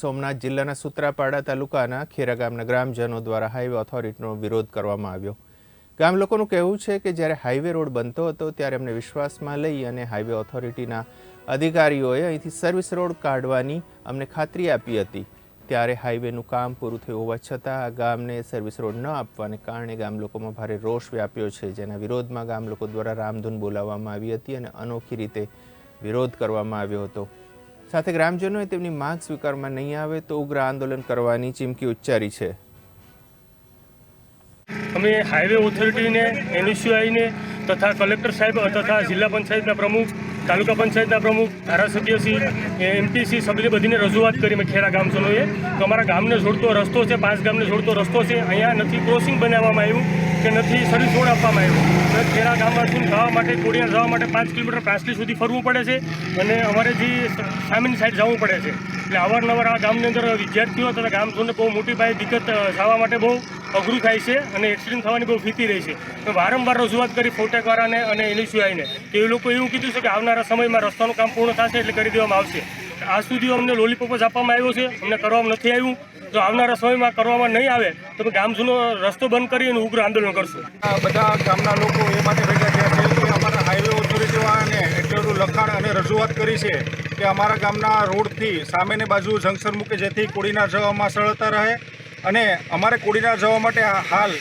સોમનાથ જિલ્લાના સુત્રાપાડા તાલુકાના ખેરા ગામના ગ્રામજનો દ્વારા હાઈવે ઓથોરિટીનો વિરોધ કરવામાં આવ્યો. ગામ લોકોનું કહેવું છે કે જ્યારે હાઈવે રોડ બનતો હતો ત્યારે અમને વિશ્વાસમાં લઈ અને હાઈવે ઓથોરિટીના અધિકારીઓએ અહીંથી સર્વિસ રોડ કાઢવાની અમને ખાતરી આપી હતી. ત્યારે હાઈવેનું કામ પૂરું થયું હોવા છતાં આ ગામને સર્વિસ રોડ ન આપવાને કારણે ગામ લોકોમાં ભારે રોષ વ્યાપ્યો છે. જેના વિરોધમાં ગામ લોકો દ્વારા રામધૂન બોલાવવામાં આવી હતી અને અનોખી રીતે વિરોધ કરવામાં આવ્યો હતો. સાથે ગ્રામજનોએ તેમની માંગ સ્વીકારવામાં નહીં આવે તો ઉગ્ર આંદોલન કરવાની ચીમકી ઉચ્ચારી છે. અમે હાઈવે ઓથોરિટીને એનએસયુઆઈને તથા કલેક્ટર સાહેબ તથા જિલ્લા પંચાયતના પ્રમુખ, તાલુકા પંચાયતના પ્રમુખ ધારાસભ્યશ્રી એમપીસી સભ્ય બધીને રજૂઆત કરી મેં ખેડા ગામજનોએ તો અમારા ગામને જોડતો રસ્તો છે, પાંચ ગામને જોડતો રસ્તો છે. અહીંયા નથી ક્રોસિંગ બનાવવામાં આવ્યું કે નથી સર્વિસ રોડ આપવામાં આવ્યો. તો ખેરા ગામમાંથી જવા માટે કોડિયા જવા માટે પાંચ કિલોમીટર પ્રાસલી સુધી ફરવું પડે છે. અને અમારે જે સામેની સાઈડ જવું પડે છે. એટલે અવારનવાર આ ગામની અંદર વિદ્યાર્થીઓ તથા ગામજનોને બહુ મોટી પાયે દિક્કત થવા માટે બહુ અઘરું થાય છે અને એક્સિડન્ટ થવાની બહુ ફીતી રહી છે. તો વારંવાર રજૂઆત કરી ફોટેકવાળાને અને એનએસયુઆઈને કે એ લોકો એવું કીધું છે કે આવનારા સમયમાં રસ્તાનું કામ પૂર્ણ થશે એટલે કરી દેવામાં આવશે. આજ સુધી અમને લોલીપોપ જ આપવામાં આવ્યો છે, અમને કરવામાં નથી આવ્યું. જો આવનારા સમયમાં કરવામાં નહીં આવે, તો અમે ગામજનો રસ્તો બંધ કરી અને ઉગ્ર આંદોલન કરશું. બધા ગામના લોકો એ માટે ભેગા થયા છે અમારા હાઈવે ઓથોરિટીવાળાને એટલું બધું લખાણ અને રજૂઆત કરી છે કે અમારા ગામના રોડથી સામેની બાજુ જંકશન મૂકે જેથી કોડીના જવામાં સરળતા રહે અને અમારે કોડીના જવા માટે હાલ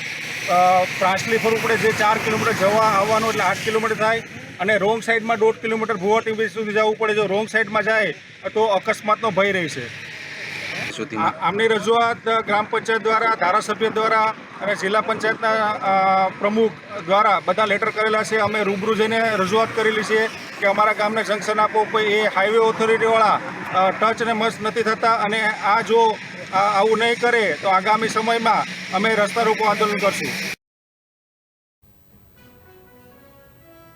પ્રાંસલી ફરવું પડે જે ચાર કિલોમીટર જવા આવવાનું એટલે આઠ કિલોમીટર થાય અને રોંગ સાઈડમાં દોઢ કિલોમીટર ભુવાટી સુધી જવું પડે. જો રોંગ સાઈડમાં જાય તો અકસ્માતનો ભય રહે આ- આમની રજૂઆત ગ્રામ પંચાયત દ્વારા, ધારાસભ્ય દ્વારા અને જિલ્લા પંચાયતના પ્રમુખ દ્વારા બધા લેટર કરેલા છે. અમે રૂબરૂ જઈને રજૂઆત કરેલી છે કે અમારા ગામને જંકશન આપો, કોઈ એ હાઈવે ઓથોરિટીવાળા ટચ અને મસ્ત નથી થતા અને આ જો આવું નહીં કરે, તો આગામી સમયમાં અમે રસ્તા રોકો આંદોલન કરશું.